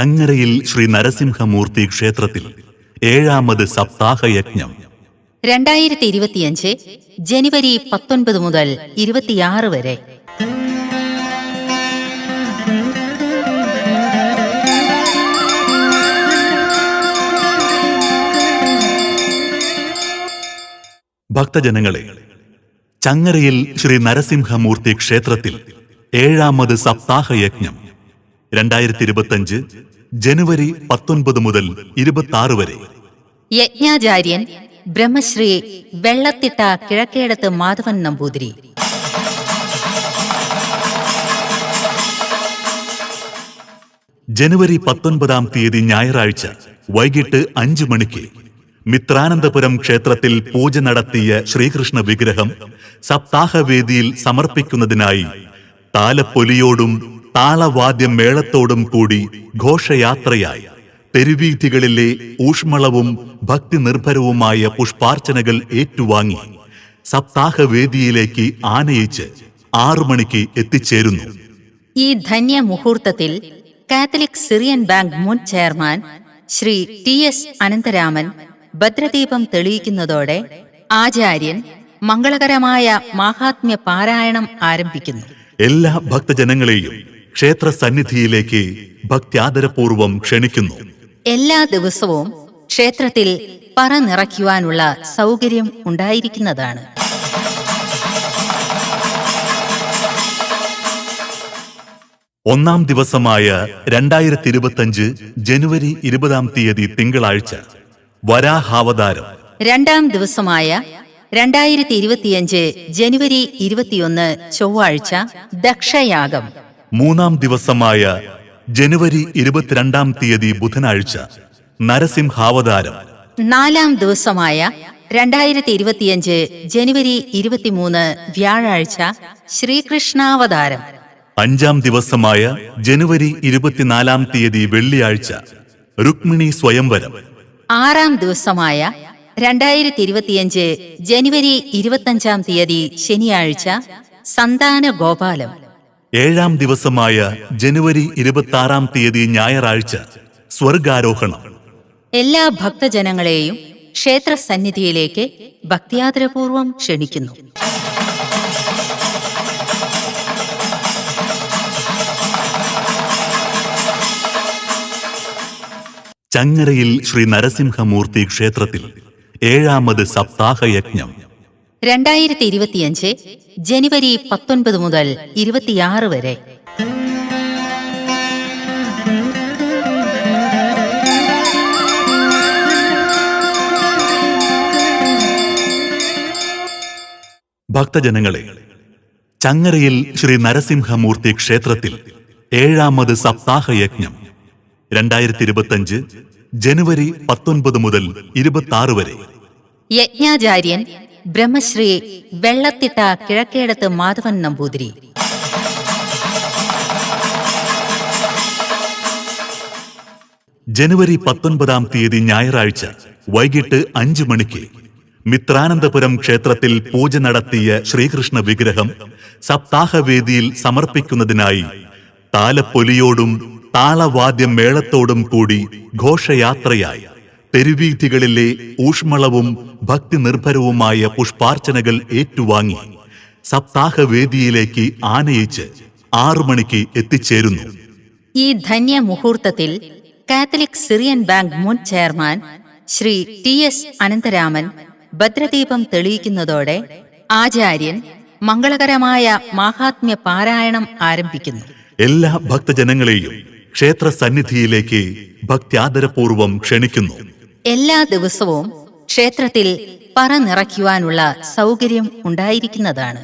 ചങ്ങരയിൽ ശ്രീ നരസിംഹമൂർത്തി ക്ഷേത്രത്തിൽ ഏഴാമത് സപ്താഹയജ്ഞം. രണ്ടായിരത്തി ഇരുപത്തിയഞ്ച് ജനുവരി പത്തൊൻപത് മുതൽ ഇരുപത്തിയാറ് വരെ. ഭക്തജനങ്ങളെ ചങ്ങരയിൽ ശ്രീ നരസിംഹമൂർത്തി ക്ഷേത്രത്തിൽ ഏഴാമത് സപ്താഹയജ്ഞം. രണ്ടായിരത്തി ഇരുപത്തഞ്ച് ജനുവരി പത്തൊൻപത് മുതൽ ഇരുപത്തി ആറ് വരെ. യജ്ഞാചാര്യൻ ബ്രഹ്മശ്രീ വെള്ളത്തിട്ട കിഴക്കേടത്ത് മാധവൻ നമ്പൂതിരി. ജനുവരി പത്തൊൻപതാം തീയതി ഞായറാഴ്ച വൈകിട്ട് അഞ്ചു മണിക്ക് മിത്രാനന്തപുരം ക്ഷേത്രത്തിൽ പൂജ നടത്തിയ ശ്രീകൃഷ്ണ വിഗ്രഹം സപ്താഹവേദിയിൽ സമർപ്പിക്കുന്നതിനായി താലപ്പൊലിയോടും താളവാദ്യം മേളത്തോടും കൂടി ഘോഷയാത്രയായി. തെരുവീഥികളിലെ ഊഷ്മളവും ഭക്തി നിർഭരവുമായ പുഷ്പാർച്ചനകൾ ഏറ്റുവാങ്ങി. സപ്താഹവേദിയിലേക്ക് ആനയിച്ച് ആറു മണിക്ക് എത്തിച്ചേരുന്നു. ഈ ധന്യ മുഹൂർത്തത്തിൽ കാത്തലിക് സിറിയൻ ബാങ്ക് മുൻ chairman Shri T S Anantharaman ഭദ്രദീപം തെളിയിക്കുന്നതോടെ ആചാര്യൻ മംഗളകരമായ മാഹാത്മ്യ പാരായണം ആരംഭിക്കുന്നു. എല്ലാ ഭക്തജനങ്ങളെയും ക്ഷേത്ര സന്നിധിയിലേക്ക് ഭക്ത്യാദരപൂർവം ക്ഷണിക്കുന്നു. എല്ലാ ദിവസവും ക്ഷേത്രത്തിൽ പറ നിറയ്ക്കുവാനുള്ള സൗകര്യം ഉണ്ടായിരിക്കുന്നതാണ്. ഒന്നാം ദിവസമായ രണ്ടായിരത്തി ഇരുപത്തഞ്ച് ജനുവരി ഇരുപതാം തീയതി തിങ്കളാഴ്ച വരാഹാവതാരം. രണ്ടാം ദിവസമായ രണ്ടായിരത്തി ഇരുപത്തിയഞ്ച് ജനുവരി ഇരുപത്തിയൊന്ന് ചൊവ്വാഴ്ച ദക്ഷയാഗം. മൂന്നാം ദിവസമായ ജനുവരി ഇരുപത്തിരണ്ടാം തീയതി ബുധനാഴ്ച നരസിംഹാവതാരം. നാലാം ദിവസമായ രണ്ടായിരത്തി ഇരുപത്തിയഞ്ച് ജനുവരി ഇരുപത്തിമൂന്ന് വ്യാഴാഴ്ച ശ്രീകൃഷ്ണാവതാരം. അഞ്ചാം ദിവസമായ ജനുവരി ഇരുപത്തിനാലാം തീയതി വെള്ളിയാഴ്ച രുക്മിണി സ്വയംവരം. ആറാം ദിവസമായ രണ്ടായിരത്തി ഇരുപത്തിയഞ്ച് ജനുവരി ഇരുപത്തഞ്ചാം തീയതി ശനിയാഴ്ച സന്താന ഗോപാലം ഏഴാം ദിവസമായ ജനുവരി ഇരുപത്തിയാറാം തീയതി ഞായറാഴ്ച സ്വർഗാരോഹണം. എല്ലാ ഭക്തജനങ്ങളെയും ക്ഷേത്ര സന്നിധിയിലേക്ക് ഭക്തിയാദരപൂർവം ക്ഷണിക്കുന്നു. ചങ്ങരയിൽ ശ്രീ നരസിംഹമൂർത്തി ക്ഷേത്രത്തിൽ ഏഴാമത് സപ്താഹയജ്ഞം. രണ്ടായിരത്തി ഇരുപത്തിയഞ്ച് ജനുവരി പത്തൊൻപത് മുതൽ ഇരുപത്തിയാറ് വരെ. ഭക്തജനങ്ങളെ ചങ്ങരയിൽ ശ്രീ നരസിംഹമൂർത്തി ക്ഷേത്രത്തിൽ ഏഴാമത് സപ്താഹയജ്ഞം രണ്ടായിരത്തി ഇരുപത്തിയഞ്ച് ജനുവരി പത്തൊൻപത് മുതൽ ഇരുപത്തി ആറ് വരെ. യജ്ഞാചാര്യൻ ബ്രഹ്മശ്രീ വെള്ളത്തിട്ട കിഴക്കേടത്ത് മാധവൻ നമ്പൂതിരി. ജനുവരി പത്തൊൻപതാം തീയതി ഞായറാഴ്ച വൈകിട്ട് അഞ്ചു മണിക്ക് മിത്രാനന്തപുരം ക്ഷേത്രത്തിൽ പൂജ നടത്തിയ ശ്രീകൃഷ്ണ വിഗ്രഹം സപ്താഹവേദിയിൽ സമർപ്പിക്കുന്നതിനായി താലപ്പൊലിയോടും താളവാദ്യം മേളത്തോടും കൂടി ഘോഷയാത്രയായി. തെരുവീഥികളിലെ ഊഷ്മളവും ഭക്തി നിർഭരവുമായ പുഷ്പാർച്ചനകൾ ഏറ്റുവാങ്ങി സപ്താഹവേദിയിലേക്ക് ആനയിച്ച് ആറു മണിക്ക് എത്തിച്ചേരുന്നു. ഈ ധന്യ മുഹൂർത്തത്തിൽ കാത്തലിക് സിറിയൻ ബാങ്ക് മുൻ chairman Shri T S Anantharaman ഭദ്രദീപം തെളിയിക്കുന്നതോടെ ആചാര്യൻ മംഗളകരമായ മാഹാത്മ്യ പാരായണം ആരംഭിക്കുന്നു. എല്ലാ ഭക്തജനങ്ങളെയും ക്ഷേത്ര സന്നിധിയിലേക്ക് ഭക്ത്യാദരപൂർവം ക്ഷണിക്കുന്നു. എല്ലാ ദിവസവും ക്ഷേത്രത്തിൽ പറ നിറയ്ക്കുവാനുള്ള സൗകര്യം ഉണ്ടായിരിക്കുന്നതാണ്.